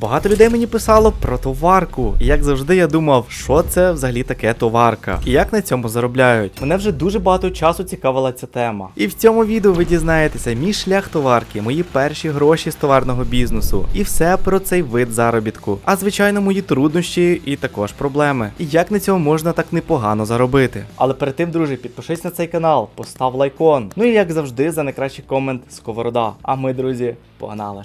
Багато людей мені писало про товарку. І як завжди, я думав, що це взагалі таке товарка, і як на цьому заробляють. Мене вже дуже багато часу цікавила ця тема. І в цьому відео ви дізнаєтеся мій шлях товарки, мої перші гроші з товарного бізнесу, і все про цей вид заробітку. А звичайно, мої труднощі і також проблеми. І як на цьому можна так непогано заробити. Але перед тим, друзі, підпишись на цей канал, постав лайкон. Ну і як завжди, за найкращий комент Сковорода. А ми, друзі, погнали.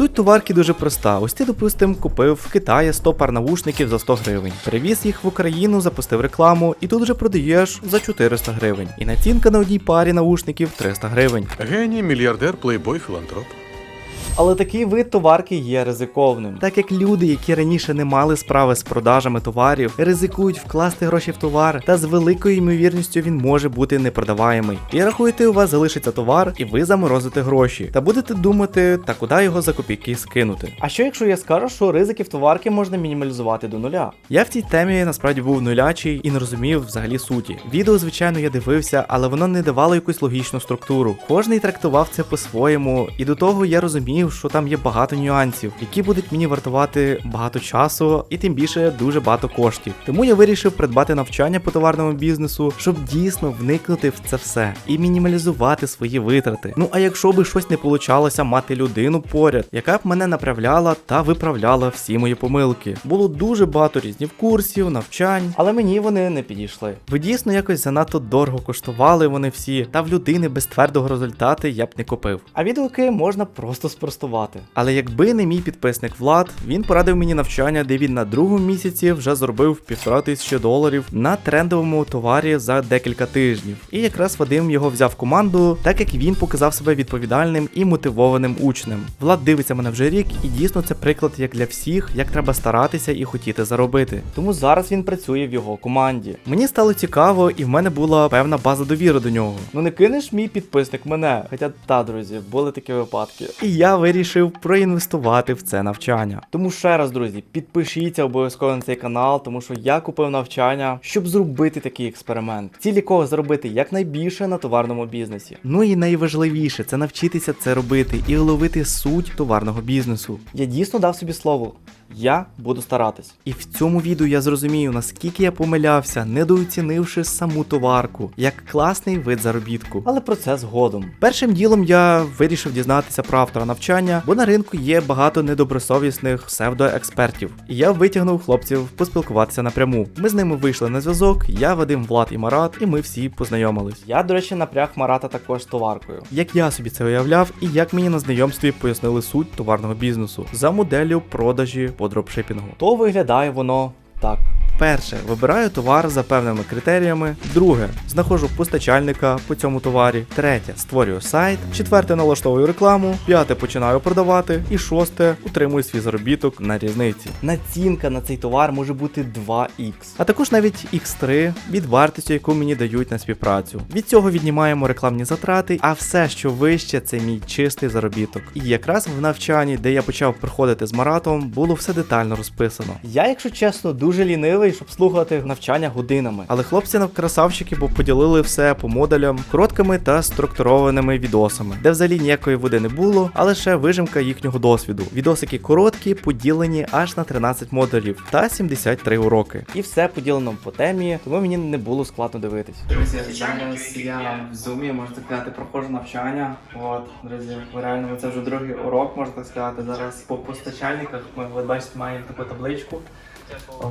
Суть товарки дуже проста. Ось ти, допустим, купив в Китаї 100 пар навушників за 100 гривень, привіз їх в Україну, запустив рекламу, і тут вже продаєш за 400 гривень. І націнка на одній парі навушників 300 гривень. Геній, мільярдер, плейбой, філантроп. Але такий вид товарки є ризиковним, так як люди, які раніше не мали справи з продажами товарів, ризикують вкласти гроші в товар, та з великою ймовірністю він може бути непродаваємий. І рахуєте, у вас залишиться товар, і ви заморозите гроші, та будете думати, та куди його за копійки скинути. А що якщо я скажу, що ризиків товарки можна мінімалізувати до нуля? Я в цій темі насправді був нулячий і не розумів взагалі суті. Відео, звичайно, я дивився, але воно не давало якусь логічну структуру. Кожний трактував це по-своєму, і до того я розумів, що там є багато нюансів, які будуть мені вартувати багато часу і тим більше дуже багато коштів. Тому я вирішив придбати навчання по товарному бізнесу, щоб дійсно вникнути в це все і мінімалізувати свої витрати. Ну а якщо би щось не получалося мати людину поряд, яка б мене направляла та виправляла всі мої помилки. Було дуже багато різних курсів, навчань, але мені вони не підійшли. Ви дійсно якось занадто дорого коштували вони всі, та в людини без твердого результату я б не купив. А відгуки можна просто спростувати. Але якби не мій підписник Влад, він порадив мені навчання, де він на другому місяці вже зробив півтора тисячі доларів на трендовому товарі за декілька тижнів. І якраз Вадим його взяв команду, так як він показав себе відповідальним і мотивованим учнем. Влад дивиться мене вже рік, і дійсно це приклад як для всіх, як треба старатися і хотіти заробити. Тому зараз він працює в його команді. Мені стало цікаво, і в мене була певна база довіри до нього. Ну не кинеш мій підписник мене. Хоча та, друзі, були такі випадки. І я вирішив проінвестувати в це навчання. Тому ще раз, друзі, підпишіться обов'язково на цей канал, тому що я купив навчання, щоб зробити такий експеримент. Ціль якого заробити якнайбільше на товарному бізнесі. Ну і найважливіше це навчитися це робити і ловити суть товарного бізнесу. Я дійсно дав собі слово. Я буду старатись. І в цьому відео я зрозумію, наскільки я помилявся, недооцінивши саму товарку, як класний вид заробітку. Але про це згодом. Першим ділом я вирішив дізнатися про автора навчання, бо на ринку є багато недобросовісних псевдоекспертів. І я витягнув хлопців поспілкуватися напряму. Ми з ними вийшли на зв'язок, я, Вадим, Влад і Марат, і ми всі познайомились. Я, до речі, напряг Марата також з товаркою. Як я собі це уявляв, і як мені на знайомстві пояснили суть товарного бізнесу за моделлю продажі по дропшипінгу. То виглядає воно так. Перше, вибираю товар за певними критеріями. Друге, знаходжу постачальника по цьому товарі. Третє, створюю сайт. Четверте, налаштовую рекламу. П'яте, починаю продавати. І шосте, утримую свій заробіток на різниці. Націнка на цей товар може бути 2х, а також навіть x3 від вартості, яку мені дають на співпрацю. Від цього віднімаємо рекламні затрати, а все, що вище, це мій чистий заробіток. І якраз в навчанні, де я почав приходити з маратом, було все детально розписано. Я, якщо чесно, дуже лінивий, щоб слухати навчання годинами. Але хлопці на красавчики, бо поділили все по модулям, короткими та структурованими відосами, де взагалі ніякої води не було, а лише вижимка їхнього досвіду. Відосики короткі, поділені аж на 13 модулів та 73 уроки. І все поділено по темі, тому мені не було складно дивитись. Друзі, зараз я в зумі можна сказати, проходжу навчання. От, друзі, реально це вже другий урок, можна так сказати. Зараз по постачальниках ми ви бачите, маємо таку табличку.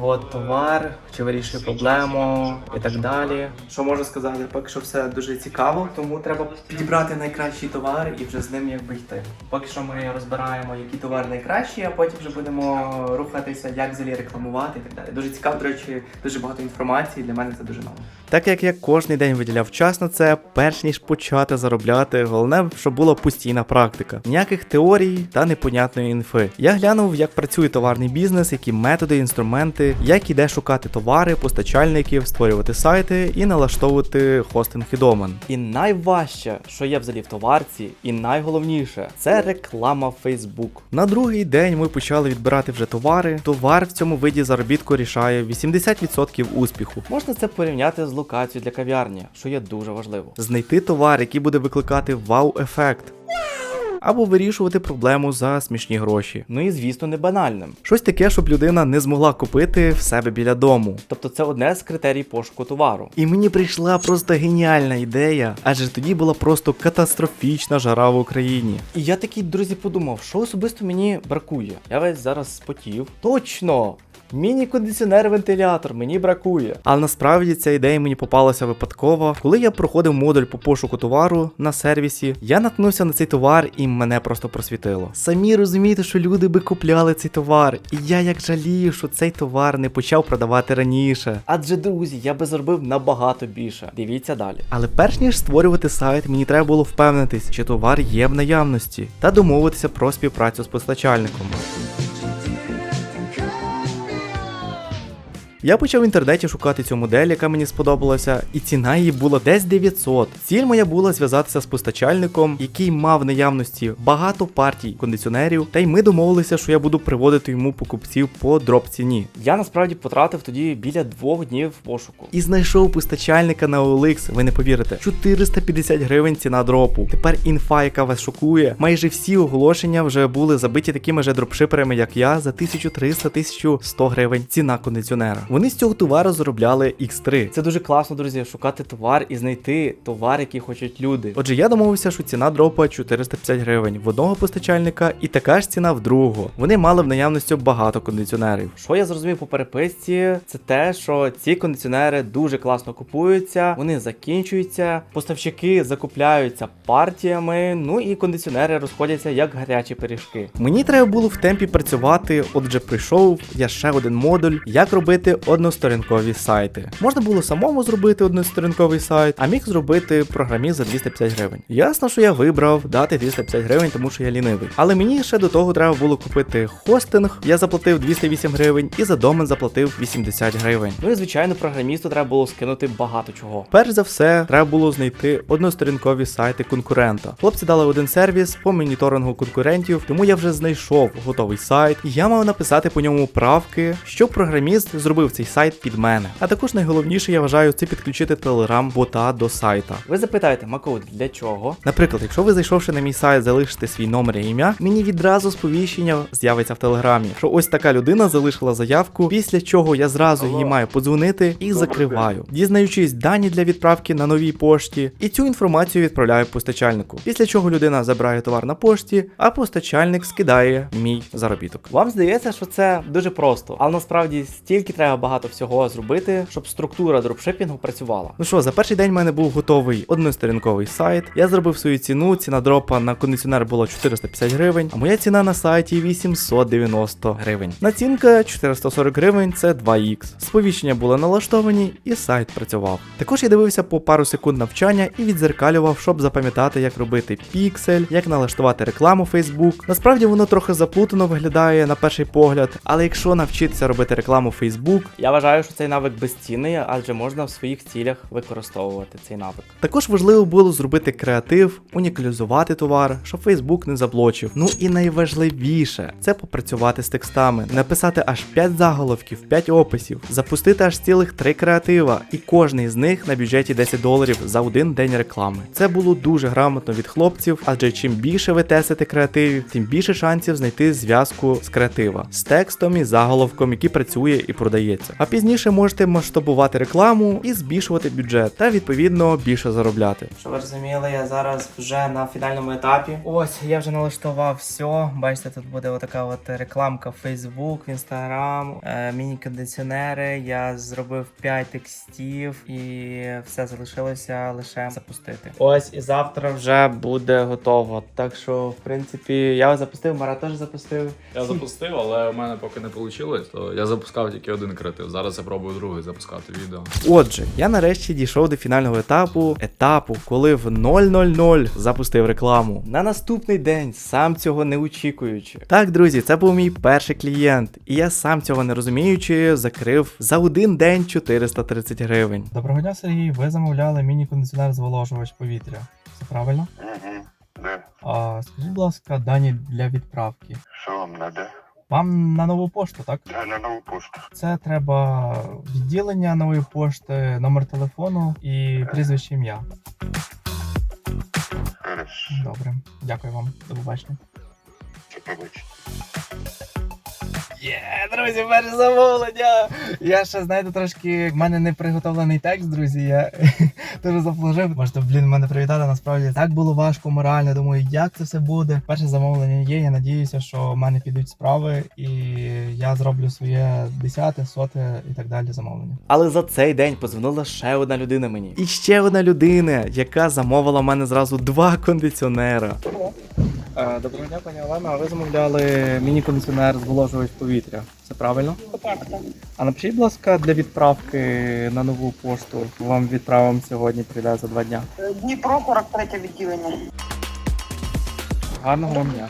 От товар, чи вирішує проблему і так далі. Що можу сказати? Поки що все дуже цікаво, тому треба підібрати найкращий товар і вже з ним якби йти. Поки що ми розбираємо, який товар найкращий, а потім вже будемо рухатися, як взагалі рекламувати і так далі. Дуже цікаво, до речі, дуже багато інформації. Для мене це дуже ново. Так як я кожен день виділяв час на це, перш ніж почати заробляти, головне, щоб була постійна практика. Ніяких теорій та непонятної інфи. Я глянув, як працює товарний бізнес, які методи, інструменти, як іде шукати товари, постачальників, створювати сайти і налаштовувати хостинг і домен. І найважче, що є взагалі в товарці, і найголовніше це реклама Facebook. На другий день ми почали відбирати вже товари. Товар в цьому виді заробітку рішає 80% успіху. Можна це порівняти з локацією для кав'ярні, що є дуже важливо. Знайти товар, який буде викликати вау-ефект. або вирішувати проблему за смішні гроші. Ну і звісно, не банальним. Щось таке, щоб людина не змогла купити в себе біля дому. Тобто це одне з критерій пошуку товару. І мені прийшла просто геніальна ідея, адже тоді була просто катастрофічна жара в Україні. І я такий, друзі, подумав, що особисто мені бракує. Я весь зараз спотів. Точно! Міні-кондиціонер-вентилятор мені бракує. Але насправді ця ідея мені попалася випадково. Коли я проходив модуль по пошуку товару на сервісі, я наткнувся на цей товар і мене просто просвітило. Самі розумієте, що люди би купляли цей товар, і я як жалію, що цей товар не почав продавати раніше. Адже друзі, я би зробив набагато більше. Дивіться далі. Але перш ніж створювати сайт, мені треба було впевнитись, чи товар є в наявності, та домовитися про співпрацю з постачальником. Я почав в інтернеті шукати цю модель, яка мені сподобалася, і ціна її була десь 900. Ціль моя була зв'язатися з постачальником, який мав наявності багато партій кондиціонерів, та й ми домовилися, що я буду приводити йому покупців по дроп ціні. Я насправді потратив тоді біля двох днів пошуку. І знайшов постачальника на OLX, ви не повірите, 450 гривень ціна дропу. Тепер інфа, яка вас шокує. Майже всі оголошення вже були забиті такими же дропшиперами, як я, за 1300-1100 гривень ціна кондиціонера. Вони з цього товару заробляли X3. Це дуже класно, друзі, шукати товар і знайти товар, який хочуть люди. Отже, я домовився, що ціна дропа 450 гривень в одного постачальника і така ж ціна в другого. Вони мали в наявності багато кондиціонерів. Що я зрозумів по переписці, це те, що ці кондиціонери дуже класно купуються, вони закінчуються, поставщики закупляються партіями, ну і кондиціонери розходяться як гарячі пиріжки. Мені треба було в темпі працювати. Отже, прийшов я ще один модуль, як робити односторінкові сайти. Можна було самому зробити односторінковий сайт, а міг зробити програміст за 250 гривень. Ясно, що я вибрав дати 250 гривень, тому що я лінивий. Але мені ще до того треба було купити хостинг. Я заплатив 208 гривень і за домен заплатив 80 гривень. Ну і звичайно, програмісту треба було скинути багато чого. Перш за все, треба було знайти односторінкові сайти конкурента. Хлопці дали один сервіс по моніторингу конкурентів, тому я вже знайшов готовий сайт, і я мав написати по ньому правки, щоб програміст зробив цей сайт під мене. А також найголовніше, я вважаю, це підключити телеграм-бота до сайта. Ви запитаєте, Макоуд, для чого? Наприклад, якщо ви зайшовши на мій сайт, залишите свій номер і ім'я, мені відразу сповіщення з'явиться в телеграмі, що ось така людина залишила заявку, після чого я зразу їй маю подзвонити і закриваю, дізнаючись дані для відправки на новій пошті, і цю інформацію відправляю постачальнику. Після чого людина забирає товар на пошті, а постачальник скидає мій заробіток. Вам здається, що це дуже просто, але насправді стільки треба багато всього зробити, щоб структура дропшипінгу працювала. Ну що, за перший день в мене був готовий односторінковий сайт. Я зробив свою ціну. Ціна дропа на кондиціонер була 450 гривень, а моя ціна на сайті 890 гривень. Націнка 440 гривень це 2х. Сповіщення були налаштовані, і сайт працював. Також я дивився по пару секунд навчання і відзеркалював, щоб запам'ятати, як робити піксель, як налаштувати рекламу Facebook. Насправді воно трохи заплутано виглядає на перший погляд, але якщо навчитися робити рекламу Facebook, я вважаю, що цей навик безцінний, адже можна в своїх цілях використовувати цей навик. Також важливо було зробити креатив, унікалізувати товар, щоб Facebook не заблочив. Ну і найважливіше це попрацювати з текстами, написати аж 5 заголовків, 5 описів, запустити аж цілих 3 креатива, і кожний з них на бюджеті 10 доларів за один день реклами. Це було дуже грамотно від хлопців, адже чим більше ви тестите креативів, тим більше шансів знайти зв'язку з креатива з текстом і заголовком, який працює і продається. А пізніше можете масштабувати рекламу і збільшувати бюджет, та відповідно більше заробляти. Що ви розуміли, я зараз вже на фінальному етапі. Ось я вже налаштував все. Бачите, тут буде отака от рекламка в Facebook, в Instagram, е, міні-кондиціонери. Я зробив 5 текстів і все залишилося лише запустити. Ось і завтра вже буде готово. Так що, в принципі, я запустив, Мара теж запустив. Я запустив, але у мене поки не вийшло, то я запускав тільки один креатив. Зараз я пробую другий запускати відео. Отже, я нарешті дійшов до фінального етапу, етапу, коли в 000 запустив рекламу. На наступний день, сам цього не очікуючи. Так, друзі, це був мій перший клієнт, і я сам цього не розуміючи, закрив за один день 430 гривень. Доброго дня, Сергій. Ви замовляли міні-кондиціонер зволожувач повітря. Все правильно? Угу, да. А скажіть, будь ласка, дані для відправки. Що вам надо? Вам на нову пошту, так? Да, на нову пошту. Це треба відділення нової пошти, номер телефону і прізвище ім'я. Добре. Дякую вам. До побачення. До побачить. Є, друзі, перше замовлення. Я ще, знаєте, трошки в мене не приготовлений текст, друзі. Я дуже заплажив. Можете, блін, мене привітати. Насправді так було важко морально. Думаю, як це все буде. Перше замовлення є. Я надіюся, що в мене підуть справи, і я зроблю своє десяте, соте і так далі замовлення. Але за цей день подзвонила ще одна людина мені. І ще одна людина, яка замовила в мене зразу два кондиціонера. Е, Доброго дня, пані Олена. Ви замовляли міні-кондиціонер зволожувач повітря. Це правильно? Так, так. А напишіть, будь ласка, для відправки на нову пошту. Вам відправимо сьогодні, прийде за два дня. Е, Дніпро, 43 відділення. Гарного вам дня.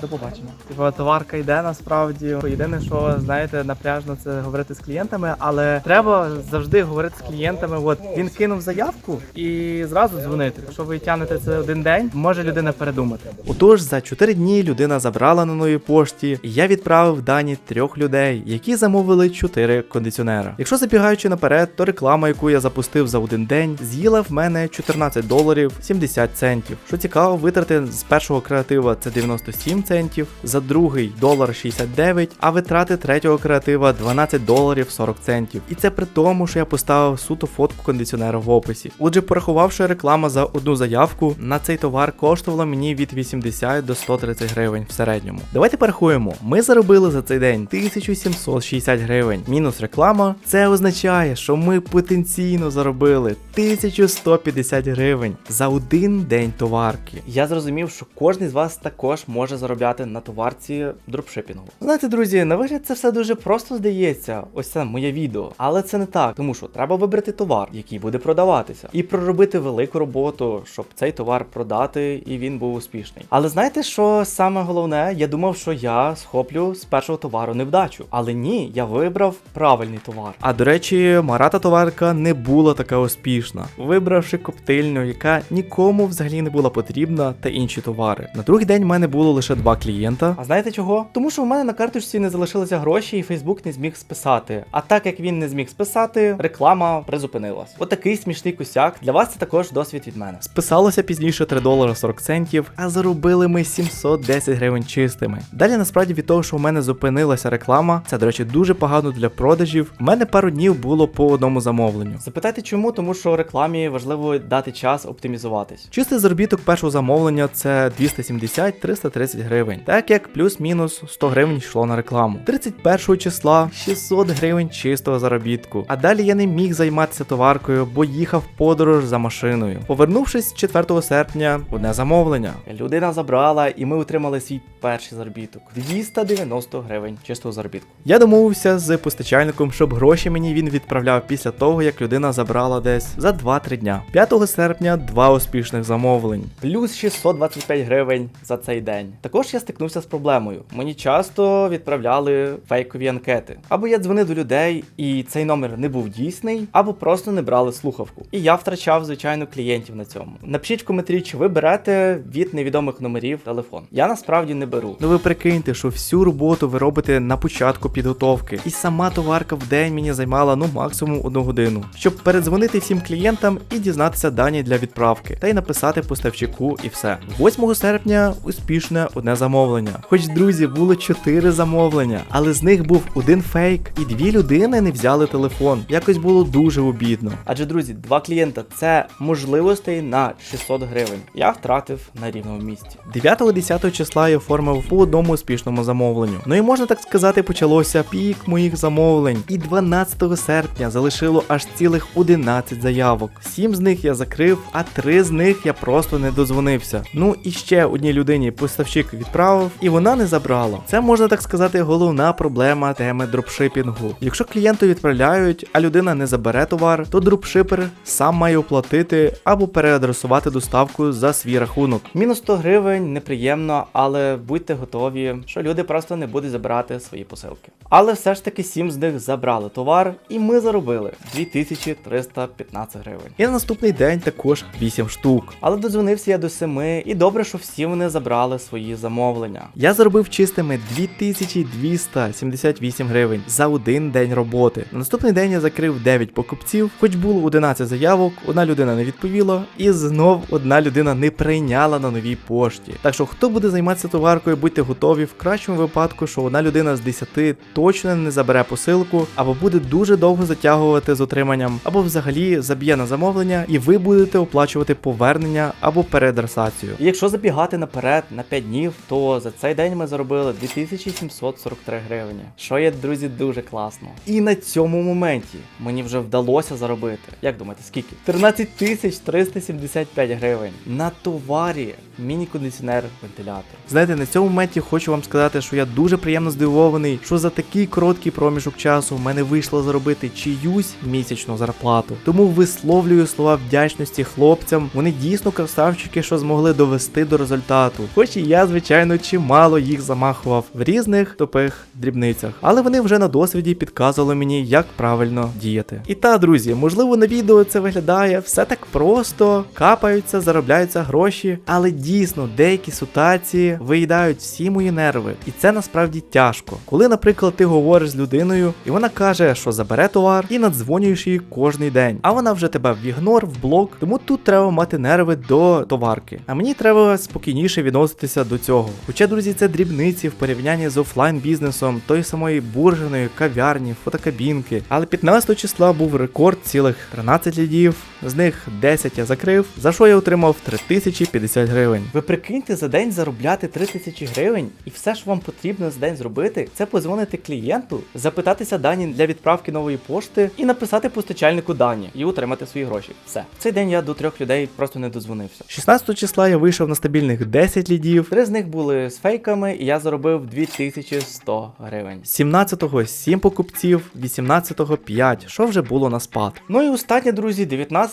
До побачення. Типа товарка йде насправді. Єдине, що знаєте, напряжно це говорити з клієнтами, але треба завжди говорити з клієнтами. От він кинув заявку і зразу дзвонити. Якщо ви тягнете це один день, може людина передумати. Отож, за 4 дні людина забрала на новій пошті, і я відправив дані трьох людей, які замовили 4 кондиціонера. Якщо забігаючи наперед, то реклама, яку я запустив за один день, з'їла в мене 14 доларів 70 центів. Що цікаво, витрати з першого креатива це 97 центів, за другий долар 69, а витрати третього креатива 12 доларів 40 центів. І це при тому, що я поставив суто фотку кондиціонера в описі. Отже, порахувавши реклама за одну заявку, на цей товар коштувало мені від 80 до 130 гривень в середньому. Давайте порахуємо. Ми заробили за цей день 1760 гривень. Мінус реклама. Це означає, що ми потенційно заробили 1150 гривень за один день товарки. Я зрозумів, що кожен з вас також може заробляти на товарці дропшипінгу. Знаєте, друзі, на вигляд це все дуже просто здається. Ось це моє відео. Але це не так, тому що треба вибрати товар, який буде продаватися, і проробити велику роботу, щоб цей товар продати і він був успішний. Але знаєте, що саме головне? Я думав, що я схоплю з першого товару невдачу. Але ні, я вибрав правильний товар. А до речі, Марата товарка не була така успішна, вибравши коптильню, яка нікому взагалі не була потрібна, та інші товари. На другий день в мене було лише два клієнта. А знаєте чого? Тому що в мене на карточці не залишилося гроші, і Фейсбук не зміг списати. А так як він не зміг списати, реклама призупинилась. Отакий смішний косяк. Для вас це також досвід від мене. Списалося пізніше 3 долари 40 центів, а заробили ми 710 гривень чистими. Далі насправді від того, що у мене зупинилася реклама, це, до речі, дуже погано для продажів. У мене пару днів було по одному замовленню. Запитайте чому, тому що рекламі важливо дати час оптимізуватись. Чистий заробіток першого замовлення це 270-330 гривень, так як плюс-мінус 100 гривень йшло на рекламу. 31 числа 600 гривень чистого заробітку. А далі я не міг займатися товаркою, бо їхав подорож за машиною. Повернувшись 4 серпня, одне замовлення. Людина забрала, і ми отримали свій перший заробіток 290 гривень чистого заробітку. Я домовився з постачальником, щоб гроші мені він відправляв після того, як людина забрала десь за 2-3 дня. 5 серпня два успішних замовлень, плюс 625 гривень за цей день. Також я стикнувся з проблемою. Мені часто відправляли фейкові анкети. Або я дзвонив до людей, і цей номер не був дійсний, або просто не брали слухавку. І я втрачав, звичайно, клієнтів на цьому. Напишіть в коментарі, чи ви берете від невідомих номерів телефон. Я насправді не беру. Ну ви прикиньте, що всю роботу ви робите на початку підготовки, і сама товарка в день мені займала ну максимум одну годину, щоб передзвонити всім клієнтам і дізнатися дані для відправки, та й написати поставщику і все. 8 серпня успішне одне замовлення. Хоч друзі, було 4 замовлення, але з них був один фейк, і дві людини не взяли телефон. Якось було дуже обідно. Адже друзі, два клієнта це можливостей на 600 гривень. Я втратив на рівному місці. 9-10 числа я оформив по одному успішному замовленню. Ну і можна так сказати, почалося пік моїх замовлень. І 12 серпня залишило аж цілих 11 заявок. Сім з них я закрив, а три з них я просто не дозвонився. Ну і ще одній людині поставщик відправив, і вона не забрала. Це можна так сказати, головна проблема теми дропшипінгу. Якщо клієнту відправляють, а людина не забере товар, то дропшипер сам має оплатити або переадресувати доставку за свій рахунок. Мінус 100 гривень неприємно, але будьте готові, що люди просто не будуть забирати свої посилки. Але все ж таки сім з них забрали товар, і ми заробили 2315 гривень. І на наступний день також 8 штук. Але додзвонився я до 7 і добре. Добре, що всі вони забрали свої замовлення. Я заробив чистими 2278 гривень за один день роботи. На наступний день я закрив 9 покупців, хоч було 11 заявок, одна людина не відповіла, і знов одна людина не прийняла на новій пошті. Так що, хто буде займатися товаркою, будьте готові в кращому випадку, що одна людина з 10 точно не забере посилку, або буде дуже довго затягувати з отриманням, або взагалі заб'є на замовлення, і ви будете оплачувати повернення або переадресацію. І якщо забігати наперед на 5 днів, то за цей день ми заробили 2743 гривні, що є, друзі, дуже класно. І на цьому моменті мені вже вдалося заробити. Як думаєте, скільки? 13 тисяч 375 гривень на товарі міні-кондиціонер вентилятор. Знаєте, на цьому моменті хочу вам сказати, що я дуже приємно здивований, що за такий короткий проміжок часу в мене вийшло заробити чиюсь місячну зарплату. Тому висловлюю слова вдячності хлопцям. Вони дійсно красавчики, що змогли довести до результату. Хоч і я, звичайно, чимало їх замахував в різних тупих дрібницях, але вони вже на досвіді підказували мені, як правильно діяти. І та, друзі, можливо, на відео це виглядає все так просто, капаються, заробляються гроші, але дійсно деякі ситуації виїдають всі мої нерви, і це насправді тяжко. Коли, наприклад, ти говориш з людиною, і вона каже, що забере товар, і надзвонюєш її кожний день, а вона вже тебе в ігнор, в блок. Тому тут треба мати нерви до товарки. А мені треба спокійніше відноситися до цього. Хоча, друзі, це дрібниці в порівнянні з офлайн бізнесом, тої самої бурженої, кав'ярні, фотокабінки. Але 15 числа був рекорд цілих 13 лідів, з них 10 я закрив, за що я отримав 3050 гривень. Ви прикиньте за день заробляти 3000 гривень, і все, що вам потрібно за день зробити, це позвонити клієнту, запитатися дані для відправки нової пошти і написати постачальнику дані і отримати свої гроші. Все. В цей день я до трьох людей просто не дозвонився. 16 числа я вийшов на стабільних 10 лідів. Три з них були з фейками, і я заробив 2100 гривень. 17-го 7 покупців, 18-го 5, що вже було на спад. Ну і останнє, друзі,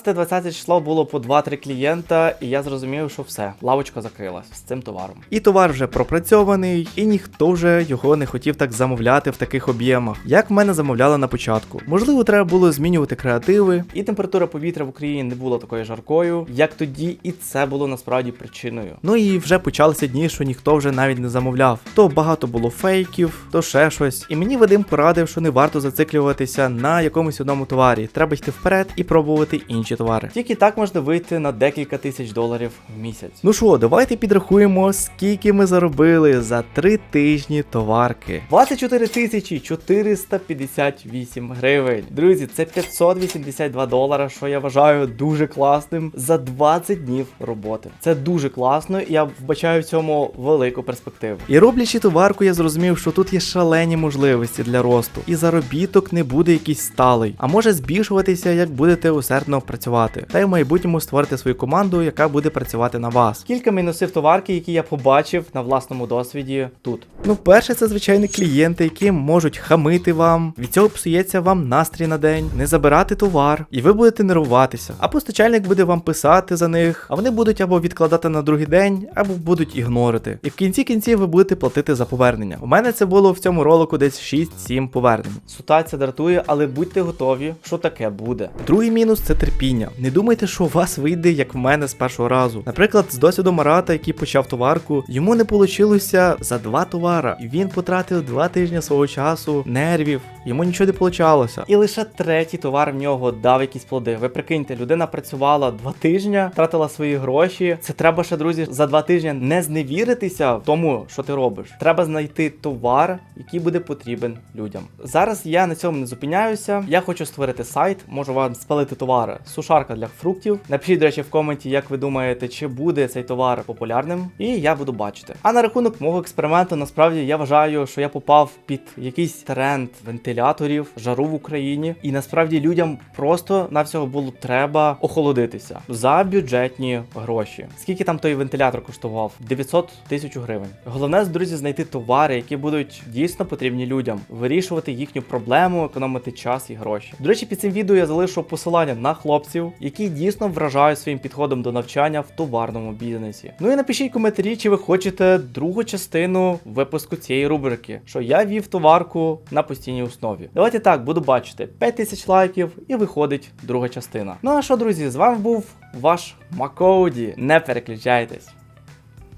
19-20 число було по 2-3 клієнта, і я зрозумів, що все, лавочка закрилась з цим товаром. І товар вже пропрацьований, і ніхто вже його не хотів так замовляти в таких об'ємах, як в мене замовляли на початку. Можливо, треба було змінювати креативи, і температура повітря в Україні не була такою жаркою, як тоді, і це було насправді причиною. Ну і вже почалися дні, що ніхто вже навіть не замовляв. То багато було фейків, то ще щось. І мені Вадим порадив, що не варто зациклюватися на якомусь одному товарі. Треба йти вперед і пробувати інші товари. Тільки так можна вийти на декілька тисяч доларів в місяць. Ну що, давайте підрахуємо, скільки ми заробили за три тижні товарки. 24 тисячі 458 гривень. Друзі, це 582 долара, що я вважаю дуже класним за 20 днів роботи. Це дуже класно, і я вбачаю в цьому велику перспективу. І роблячи товарку, я зрозумів, що тут є шалені можливості для росту, і заробіток не буде якийсь сталий, а може збільшуватися, як будете усердно працювати. Та й в майбутньому створити свою команду, яка буде працювати на вас. Кілька мінусів товарки, які я побачив на власному досвіді тут. Ну, перше, це звичайні клієнти, які можуть хамити вам. Від цього псується вам настрій на день, не забирати товар, і ви будете нервуватися. А постачальник буде вам писати за них, а вони будуть або відкладати на другий день, або будуть ігнорити. І в кінці кінців ви будете платити за повернення. У мене це було в цьому ролику десь 6-7 повернень. Ситуація дратує, але будьте готові, що таке буде. Другий мінус це терпіння. Не думайте, що у вас вийде, як в мене з першого разу. Наприклад, з досвіду Марата, який почав товарку, йому не вийшло за два товара, і він потратив два тижні свого часу, нервів, йому нічого не получалося. І лише третій товар в нього дав якісь плоди. Ви прикиньте, людина працювала два тижні, тратила свої гроші. Це треба ще, друзі, за два тижні не зневіритися в тому, що ти робиш. Треба знайти товар, який буде потрібен людям. Зараз я на цьому не зупиняюся. Я хочу створити сайт, можу вам спалити товари. Сушарка для фруктів. Напишіть, до речі, в коменті, як ви думаєте, чи буде цей товар популярним, і я буду бачити. А на рахунок мого експерименту, насправді я вважаю, що я попав під якийсь тренд вентиляторів, жару в Україні, і насправді людям просто на всього було треба охолодитися за бюджетні гроші. Скільки там той вентилятор коштував? 900 тисяч гривень. Головне, друзі, знайти товари, які будуть дійсно потрібні людям, вирішувати їхню проблему, економити час і гроші. До речі, під цим відео я залишу посилання на хлопців, які дійсно вражають своїм підходом до навчання в товарному бізнесі. Ну і напишіть коментарі, чи ви хочете другу частину випуску цієї рубрики, що я вів товарку на постійній основі. Давайте так, буду бачити 5000 лайків і виходить друга частина. Ну а що, друзі, з вами був ваш Макоуді. Не переключайтесь.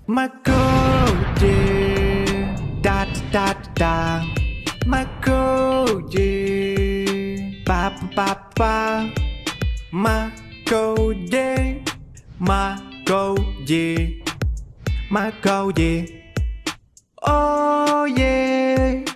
My girl, yeah. Da ma câu dê ma câu gì ma câu gì? Oh yeah.